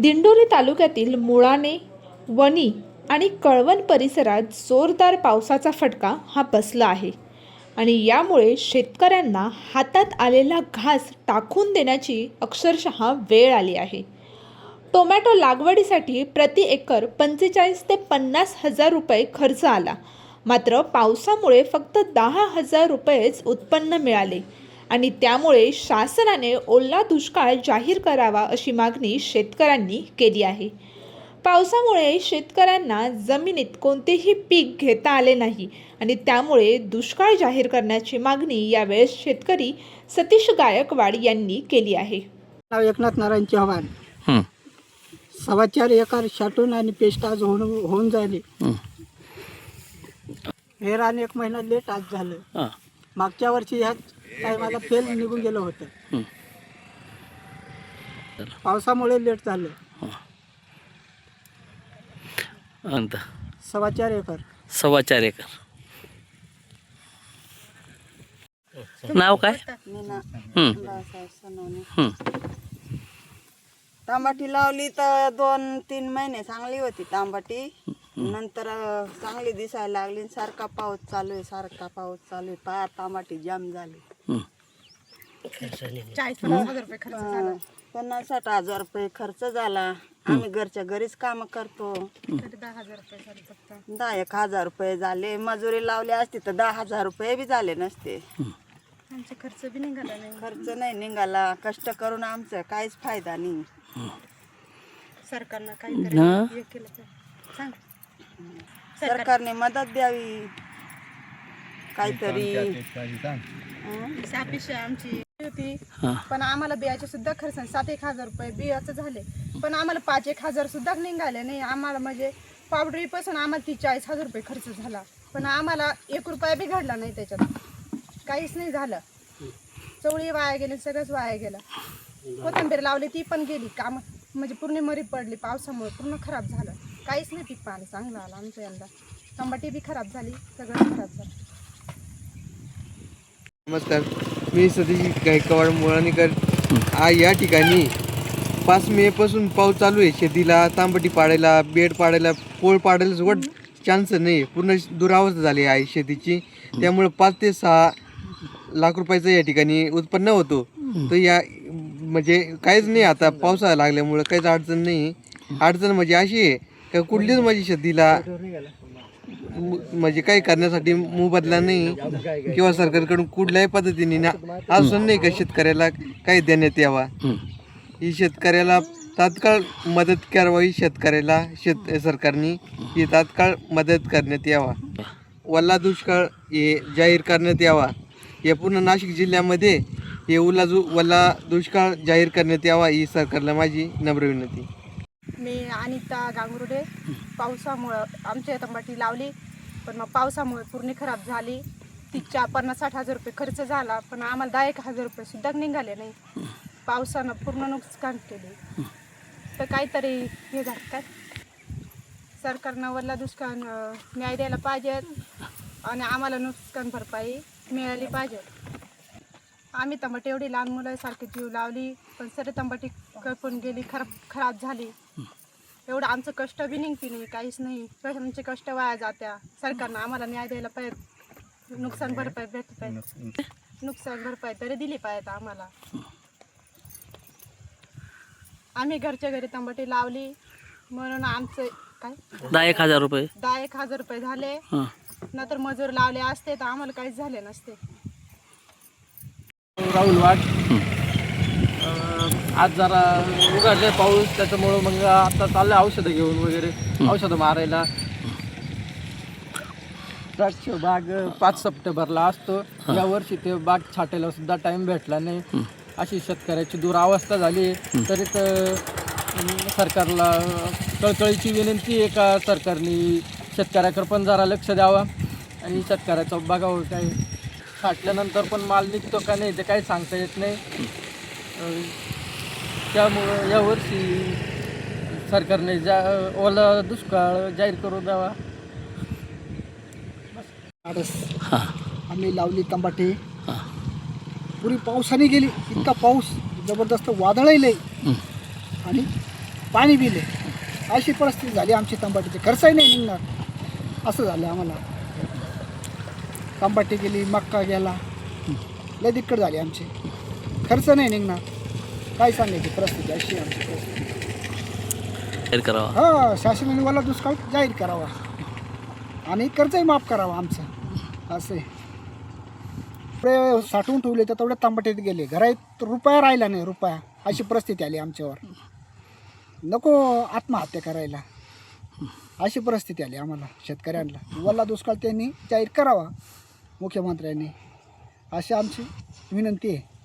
दिंडोरी तालुक्यातील मुळाने वणी आणि कळवण परिसरात जोरदार पावसाचा फटका हा बसला आहे. आणि यामुळे शेतकऱ्यांना हातात आलेला घास टाकून देण्याची अक्षरशः वेळ आली आहे. टोमॅटो लागवडीसाठी प्रति एकर पंचेचाळीस ते पन्नास हजार रुपये खर्च आला. मात्र पावसामुळे फक्त दहा हजार रुपयेच उत्पन्न मिळाले. आणि त्यामुळे शासनाने ओला दुष्काळ जाहीर करावा अशी मागणी शेतकऱ्यांनी केली आहे. पावसामुळे शेतकऱ्यांना जमिनीत कोणतेही पीक घेता आले नाही आणि त्यामुळे दुष्काळ जाहीर करण्याची मागणी यावेळेस शेतकरी सतीश गायकवाड यांनी केली आहे. नाव एकनाथ नारायण चव्हाण. हं, सव्वा चार एकर शाटून आणि पेस्ट आज होऊन होऊन जायले हं, हे रान एक महिना लेट आज झालं. हां, मागच्या वर्षी ह्या टायमाला फेल निघून गेलं होतं. पावसामुळे लेट झालं. अंत. सव्वा चार एकर. सव्वा चार एकर. नाव काय? तांबाटी लावली तर दोन तीन महिने चांगली होती तांबाटी. नंतर चांगली दिसायला लागली सारखा पाऊस चालू आहे सारखा पाऊस चालू आहे. पार तांबाटी जाम झाली. पन्नास साठ हजार रुपये खर्च झाला. आम्ही घरच्या घरीच काम करतो. दहा एक हजार रुपये झाले. मजुरी लावली असती तर दहा हजार रुपये बी झाले नसते. खर्च नाही. निघाला. कष्ट करून आमचं काहीच फायदा नाही. हं, सरकारने मदत द्यावी. काहीतरी. हं? अपेक्षा आमची. होती. हां, पण आम्हाला बियाचे सुद्धा खर्च. सात एक हजार रुपये बियाचं झाले. पण आम्हाला पाच एक हजार सुद्धा निघाले नाही. आम्हाला म्हणजे पावडरीपासून आम्हाला ती चाळीस हजार रुपये खर्च झाला. पण आम्हाला एक रुपया बी घडला नाही त्याच्यात. काहीच नाही झालं. चवळी वाया गेली सगळंच वाया गेलं. कोथिंबीर लावली ती पण गेली. काम म्हणजे पूर्ण मरी पडली. पावसामुळे पूर्ण खराब झालं. काहीच नाही पीक पाणी चांगलं आलं आमचं यंदा. टमाटी बी खराब झाली. सगळं खराब झालं. नमस्कार. मी सतीश गायकवाड मुळाणीकर. आ या ठिकाणी पाच मे पासून पाऊस चालू आहे. शेतीला तांबटी पाडायला बेड पाडायला पोळ पाडायला सुद्धा चान्स नाही पूर्ण दुरावस्था झाली आहे शेतीची. त्यामुळे पाच ते सहा लाख रुपयाचं या ठिकाणी उत्पन्न होतो. तर या म्हणजे काहीच नाही आता पावसाळा लागल्यामुळं काहीच अडचण नाही. अडचण म्हणजे अशी आहे का कुठलीच माझी शेतीला म्हणजे काही करण्यासाठी मोबदला नाही. किंवा सरकारकडून कुठल्याही पद्धतीने ना असून नाही का शेतकऱ्याला काही देण्यात यावा. ही शेतकऱ्याला तात्काळ मदत करावी शेतकऱ्याला शेत सरकारने ही तात्काळ मदत करण्यात यावा. वल्ला दुष्काळ हे जाहीर करण्यात यावा. हे पूर्ण नाशिक जिल्ह्यामध्ये हे ओला जु वल्ला दुष्काळ जाहीर करण्यात यावा ही सरकारला माझी नम्र विनंती. मी अनिता गांगुर्डे. पावसामुळं आमच्या तंबाटी लावली. पण मग पावसामुळे पूर्ण खराब झाली. तिच्या पन्नास साठ हजार रुपये खर्च झाला पण आम्हाला दहा एक हजार रुपये सुद्धा निघाले नाही. पावसानं पूर्ण नुकसान केले. तर काहीतरी हे झालं काय सरकारनं वल्ला दुष्काळ न्याय द्यायला पाहिजे आणि आम्हाला नुकसान भरपाई मिळाली पाहिजे. आम्ही तंबाटी एवढी लहान मुलासारखी जीव लावली पण सर तंबाटी कळपून गेली खराब खराब झाली. एवढं आमचं कष्ट बी निघती नाही काहीच नाही. कष्ट- आमचे कष्ट वाया जात्या. सरकारनं आम्हाला न्याय द्यायला पाहिजे. नुकसान भरपाई भेटली पाहिजे. नुकसान. भरपाई तरी दिली पाहिजे आम्हाला. आम्ही घरच्या घरी तंबाटी लावली. म्हणून आमचं काय? दहा एक हजार रुपये. दहा एक हजार रुपये झाले. हां. नंतर मजूर लावले असते तर आम्हाला काहीच झाले नसते. राहुल वाट आज जरा उघडले पाऊस त्याच्यामुळं मग आता चाललं औषधं घेऊन वगैरे. औषधं मारायला. द्राक्ष बाग पाच सप्टेंबरला असतो. या वर्षी ते बाग छाटायला सुद्धा टाइम भेटला नाही. अशी शेतकऱ्याची दुरावस्था झाली. तरी तर सरकारला कळकळीची विनंती आहे का सरकारने शेतकऱ्याकडे पण जरा लक्ष द्यावा? आणि शेतकऱ्याचं बघावं काय. छाटल्यानंतर पण माल निघतो का नाही ते काही सांगता येत नाही. त्यामुळं यावर्षी सरकारने जा ओला दुष्काळ जाहीर करून द्यावा. हां. आम्ही लावली तंबाटी. हां. पुरी पावसाने गेली इतका पाऊस जबरदस्त वादळही लई. हं. आणि पाणी बिले अशी परिस्थिती झाली आमची तंबाटीची. खर्चही नाही निघणार. असं झालं आम्हाला. तंबाटी गेली मक्का गेला. लय दिक्कत झाली आमची. खर्च नाही निघणार. काय सांगायची परिस्थिती अशी आहे आमची परिस्थिती. जाहीर करावा. हा शासनाने मला दुष्काळ जाहीर करावा. आणि कर्जही माफ करावं आमचं. असे साठवून ठेवले तर तेवढ्या तांबटीत गेले. घरात रुपया राहिला नाही रुपया. अशी परिस्थिती आली आमच्यावर. नको आत्महत्या करायला. अशी परिस्थिती आली आम्हाला शेतकऱ्यांना. वल्ला दुष्काळ त्यांनी जाहीर करावा मुख्यमंत्र्यांनी. अशी आमची विनंती आहे.